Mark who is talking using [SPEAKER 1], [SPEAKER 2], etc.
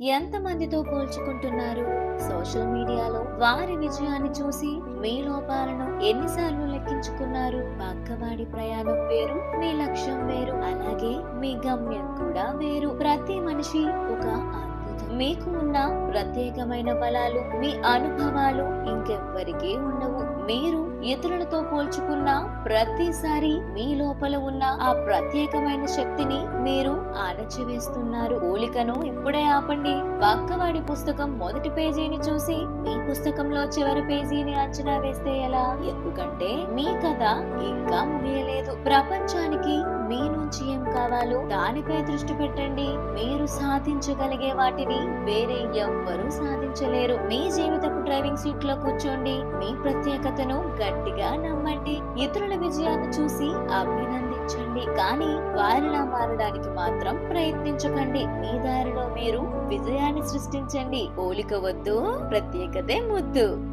[SPEAKER 1] ఎంతమందితో పోల్చుకుంటున్నారు? Social మీడియాలో వారి విజయాన్ని చూసి మీ లోపాలను ఎన్నిసార్లు లెక్కించుకున్నారు? పక్కవాడి ప్రయాణం వేరు మీ లక్ష్యం వేరు అలాగే మీ గమ్యం కూడా వేరు. ప్రతి మనిషి ఒక మీకు ఉన్న ప్రత్యేకమైన బలాలు మీ అనుభవాలు ఇంకెవ్వరికీ ఉండవు. మీరు ఇతరులతో పోల్చుకున్న ప్రతిసారి మీ లోపల ఉన్న ఆ ప్రత్యేకమైన శక్తిని మీరు అణచివేస్తున్నారు పోలికను ఇప్పుడే ఆపండి. పక్కవాడి పుస్తకం మొదటి పేజీని చూసి మీ పుస్తకంలో చివరి పేజీని అంచనా వేస్తే ఎలా? ఎందుకంటే మీ కథ ఇంకా ముగియలేదు. ప్రపంచానికి కావాలో దానిపై దృష్టి పెట్టండి. మీరు సాధించగలిగే వాటిని వేరే ఎవ్వరూ సాధించలేరు. మీ జీవితపు డ్రైవింగ్ సీట్లో కూర్చోండి. మీ ప్రత్యేకతను గట్టిగా నమ్మండి. ఇతరుల విజయాన్ని చూసి అభినందించండి. కానీ వారిలా మారడానికి మాత్రం ప్రయత్నించకండి. మీ దారిలో మీరు విజయాన్ని సృష్టించండి. పోలిక వద్దు ప్రత్యేకతే ముద్దు.